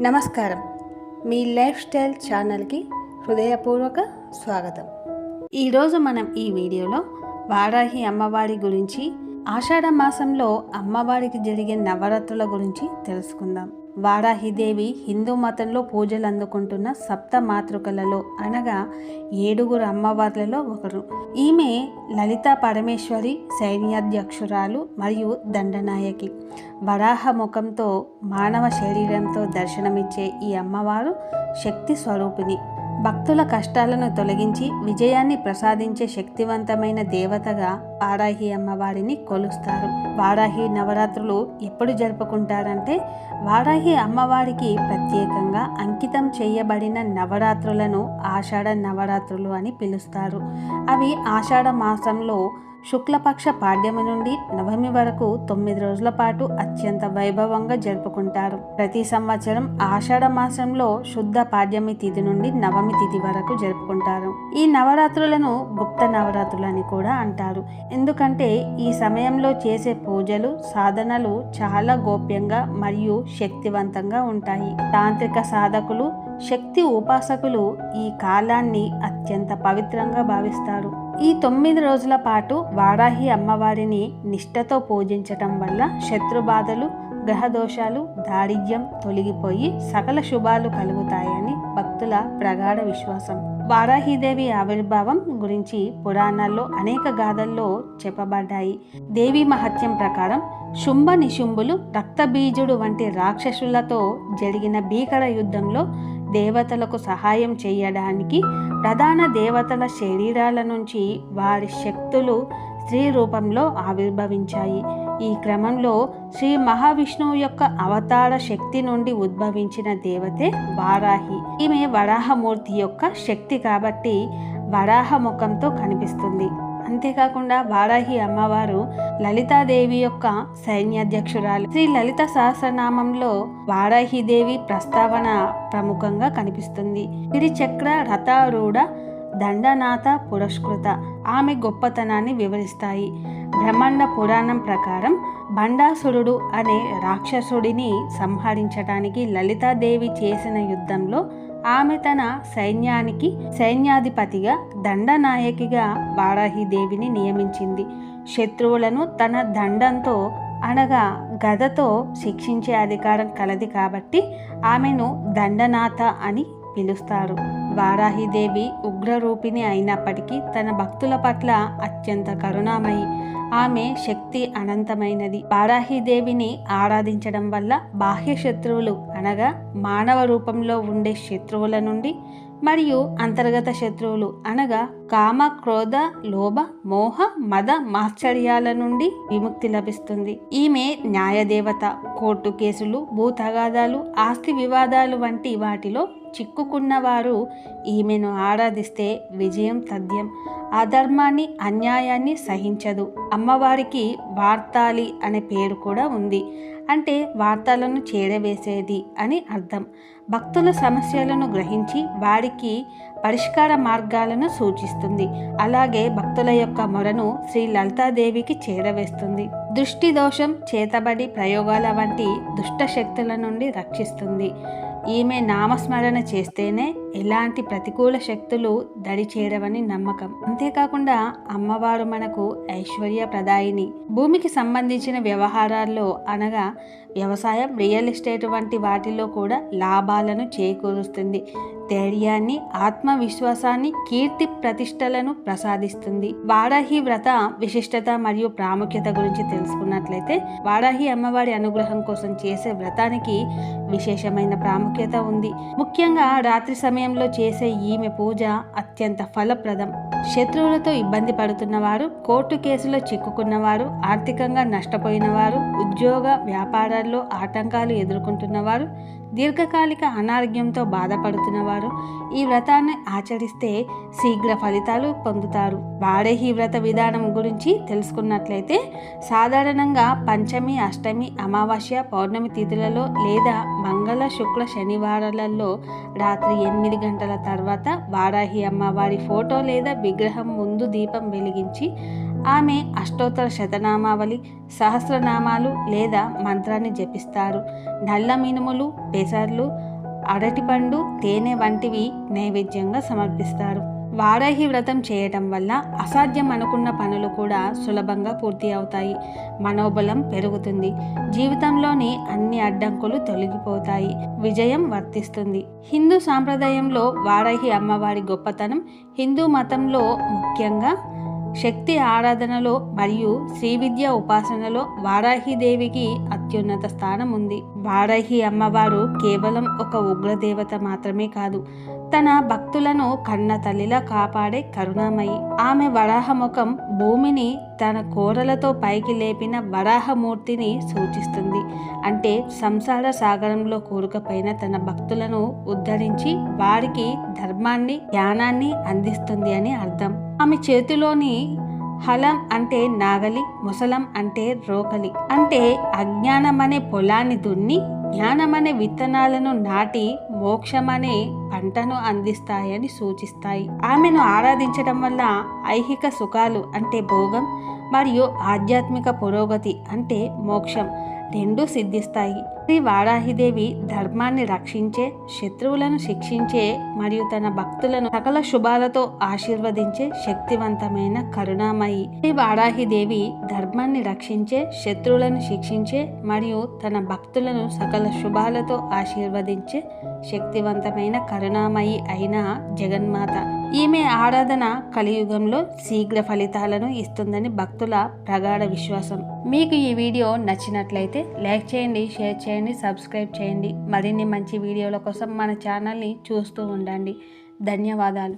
నమస్కారం. మీ life style ఛానల్కి హృదయపూర్వక స్వాగతం. ఈరోజు మనం ఈ వీడియోలో వారాహి అమ్మవారి గురించి ఆషాఢ మాసంలో అమ్మవారికి జరిగే నవరాత్రుల గురించి తెలుసుకుందాం. వారాహిదేవి హిందూ మతంలో పూజలు అందుకుంటున్న సప్త మాతృకలలో అనగా ఏడుగురు అమ్మవార్లలో ఒకరు. ఈమె లలిత పరమేశ్వరి సైన్యాధ్యక్షురాలు మరియు దండనాయకి. వరాహ ముఖంతో మానవ శరీరంతో దర్శనమిచ్చే ఈ అమ్మవారు శక్తి స్వరూపిణి. భక్తుల కష్టాలను తొలగించి విజయాన్ని ప్రసాదించే శక్తివంతమైన దేవతగా వారాహి అమ్మవారిని కొలుస్తారు. వారాహి నవరాత్రులు ఎప్పుడు జరుపుకుంటారంటే వారాహి అమ్మవారికి ప్రత్యేకంగా అంకితం చేయబడిన నవరాత్రులను ఆషాఢ నవరాత్రులు అని పిలుస్తారు. అవి ఆషాఢ మాసంలో శుక్లపక్ష పాడ్యమి నుండి నవమి వరకు తొమ్మిది రోజుల పాటు అత్యంత వైభవంగా జరుపుకుంటారు. ప్రతి సంవత్సరం ఆషాఢ మాసంలో శుద్ధ పాడ్యమి తిథి నుండి నవమి తిథి వరకు జరుపుకుంటారు. ఈ నవరాత్రులను గుప్త నవరాత్రులు అని కూడా అంటారు. ఎందుకంటే ఈ సమయంలో చేసే పూజలు సాధనలు చాలా గోప్యంగా మరియు శక్తివంతంగా ఉంటాయి. తాంత్రిక సాధకులు శక్తి ఉపాసకులు ఈ కాలాన్ని అత్యంత పవిత్రంగా భావిస్తారు. ఈ తొమ్మిది రోజుల పాటు వారాహి అమ్మవారిని నిష్ఠతో పూజించటం వల్ల శత్రుబాధలు గ్రహదోషాలు దారిద్ర్యం తొలగిపోయి సకల శుభాలు కలుగుతాయని భక్తుల ప్రగాఢ విశ్వాసం. వారాహీదేవి ఆవిర్భావం గురించి పురాణాల్లో అనేక గాథల్లో చెప్పబడ్డాయి. దేవి మహత్యం ప్రకారం శుంభ నిశుంభులు రక్తబీజుడు వంటి రాక్షసులతో జరిగిన భీకర యుద్ధంలో దేవతలకు సహాయం చేయడానికి ప్రధాన దేవతల శరీరాల నుంచి వారి శక్తులు స్త్రీ రూపంలో ఆవిర్భవించాయి. ఈ క్రమంలో శ్రీ మహావిష్ణువు యొక్క అవతార శక్తి నుండి ఉద్భవించిన దేవతే వారాహి. ఈమె వరాహమూర్తి యొక్క శక్తి కాబట్టి వరాహ ముఖంతో కనిపిస్తుంది. అంతేకాకుండా వారాహి అమ్మవారు లలితాదేవి యొక్క సైన్యాధ్యక్షురాలు. శ్రీ లలిత సహస్రనామంలో వారాహిదేవి ప్రస్తావన ప్రముఖంగా కనిపిస్తుంది. గిరి చక్ర రథారూఢ దండనాథ పురస్కృత. ఆమె గొప్పతనాన్ని వివరిస్తాయి. బ్రహ్మాండ పురాణం ప్రకారం బండాసురుడు అనే రాక్షసుడిని సంహరించడానికి లలితాదేవి చేసిన యుద్ధంలో ఆమె తన సైన్యానికి సైన్యాధిపతిగా దండనాయకిగా వారాహిదేవిని నియమించింది. శత్రువులను తన దండంతో అనగా గదతో శిక్షించే అధికారం కలది కాబట్టి ఆమెను దండనాథ అని పిలుస్తారు. వారాహిదేవి ఉగ్రరూపిణి అయినప్పటికీ తన భక్తుల పట్ల అత్యంత కరుణామయి. ఆమె శక్తి అనంతమైనది. వారాహిదేవిని ఆరాధించడం వల్ల బాహ్య శత్రువులు అనగా మానవ రూపంలో ఉండే శత్రువుల నుండి మరియు అంతర్గత శత్రువులు అనగా కామ క్రోధ లోభ మోహ మద మాశ్చర్యాల నుండి విముక్తి లభిస్తుంది. ఈమె న్యాయదేవత. కోర్టు కేసులు భూతగాదాలు ఆస్తి వివాదాలు వంటి వాటిలో చిక్కుకున్నవారు ఈమెను ఆరాధిస్తే విజయం తథ్యం అధర్మాన్ని అన్యాయాన్ని సహించదు. అమ్మవారికి వార్తాలి అనే పేరు కూడా ఉంది. అంటే వార్తలను చేరవేసేది అని అర్థం. భక్తుల సమస్యలను గ్రహించి వారికి పరిష్కార మార్గాలను సూచిస్తుంది. అలాగే భక్తుల యొక్క మొరను శ్రీ లలితాదేవికి చేరవేస్తుంది. దృష్టి దోషం చేతబడి ప్రయోగాల వంటి దుష్ట శక్తుల నుండి రక్షిస్తుంది. ఈమె నామస్మరణ చేస్తేనే ఎలాంటి ప్రతికూల శక్తులు దడి చేరవని నమ్మకం. అంతేకాకుండా అమ్మవారు మనకు ఐశ్వర్య ప్రదాయిని భూమికి సంబంధించిన వ్యవహారాల్లో అనగా వ్యవసాయం రియల్ ఎస్టేట్ వంటి వాటిలో కూడా లాభాలను చేకూరుస్తుంది. ధైర్యాన్ని ఆత్మవిశ్వాసాన్ని కీర్తి ప్రతిష్టలను ప్రసాదిస్తుంది. వారాహి వ్రత విశిష్టత మరియు ప్రాముఖ్యత గురించి తెలుసుకున్నట్లయితే వారాహి అమ్మవారి అనుగ్రహం కోసం చేసే వ్రతానికి విశేషమైన ప్రాముఖ్యత ఉంది. ముఖ్యంగా రాత్రి సమయంలో చేసే ఈమె పూజ అత్యంత ఫలప్రదం. శత్రువులతో ఇబ్బంది పడుతున్నవారు కోర్టు కేసులో చిక్కుకున్నవారు ఆర్థికంగా నష్టపోయినవారు ఉద్యోగ వ్యాపారాల్లో ఆటంకాలు ఎదుర్కొంటున్నవారు దీర్ఘకాలిక అనారోగ్యంతో బాధపడుతున్నవారు ఈ వ్రతాన్ని ఆచరిస్తే శీఘ్ర ఫలితాలు పొందుతారు. వారేహి వ్రత విధానం గురించి తెలుసుకున్నట్లయితే సాధారణంగా పంచమి అష్టమి అమావాస్య పౌర్ణమి తిథులలో లేదా మంగళ శుక్ల శనివారాలలో రాత్రి ఎనిమిది గంటల తర్వాత వారాహి అమ్మవారి ఫోటో లేదా విగ్రహం ముందు దీపం వెలిగించి ఆమె అష్టోత్తర శతనామావళి సహస్రనామాలు లేదా మంత్రాన్ని జపిస్తారు. నల్ల మినుములు పెసర్లు అరటిపండు తేనె వంటివి నైవేద్యంగా సమర్పిస్తారు. వారాహి వ్రతం చేయటం వల్ల అసాధ్యం అనుకున్న పనులు కూడా సులభంగా పూర్తి అవుతాయి. మనోబలం పెరుగుతుంది. జీవితంలోని అన్ని అడ్డంకులు తొలగిపోతాయి. విజయం వర్తిస్తుంది. హిందూ సాంప్రదాయంలో వారాహి అమ్మవారి గొప్పతనం హిందూ మతంలో ముఖ్యంగా శక్తి ఆరాధనలో మరియు శ్రీ విద్య ఉపాసనలో వారాహిదేవికి అత్యున్నత స్థానం ఉంది. వారాహి అమ్మవారు కేవలం ఒక ఉగ్రదేవత మాత్రమే కాదు తన భక్తులను కన్న తల్లిలా కాపాడే కరుణామయి. ఆమె వరాహముఖం భూమిని తన కోరలతో పైకి లేపిన వరాహమూర్తిని సూచిస్తుంది. అంటే సంసార సాగరంలో కూరుకుపోయిన తన భక్తులను ఉద్ధరించి వారికి ధర్మాన్ని జ్ఞానాన్ని అందిస్తుంది అని అర్థం. ఆమె చేతిలోని హలం అంటే నాగలి ముసలం అంటే రోకలి అంటే అజ్ఞానమనే పొలాన్ని దున్ని జ్ఞానమనే విత్తనాలను నాటి మోక్షమనే పంటను అందిస్తాయని సూచిస్తాయి. ఆమెను ఆరాధించడం వల్ల ఐహిక సుఖాలు అంటే భోగం మరియు ఆధ్యాత్మిక పురోగతి అంటే మోక్షం. రెండు సిద్ధిస్తాయి. శ్రీ వారాహిదేవి ధర్మాన్ని రక్షించే శత్రువులను శిక్షించే మరియు తన భక్తులను సకల శుభాలతో ఆశీర్వదించే శక్తివంతమైన కరుణామయి. శ్రీ వారాహిదేవి ధర్మాన్ని రక్షించే శత్రువులను శిక్షించే మరియు తన భక్తులను సకల శుభాలతో ఆశీర్వదించే శక్తివంతమైన కరుణామయి అయిన జగన్మాత. ఈమె ఆరాధన కలియుగంలో శీఘ్ర ఫలితాలను ఇస్తుందని భక్తుల ప్రగాఢ విశ్వాసం. మీకు ఈ వీడియో నచ్చినట్లయితే లైక్ చేయండి షేర్ చేయండి సబ్స్క్రైబ్ చేయండి. మరిన్ని మంచి వీడియోల కోసం మన ఛానల్ని చూస్తూ ఉండండి. ధన్యవాదాలు.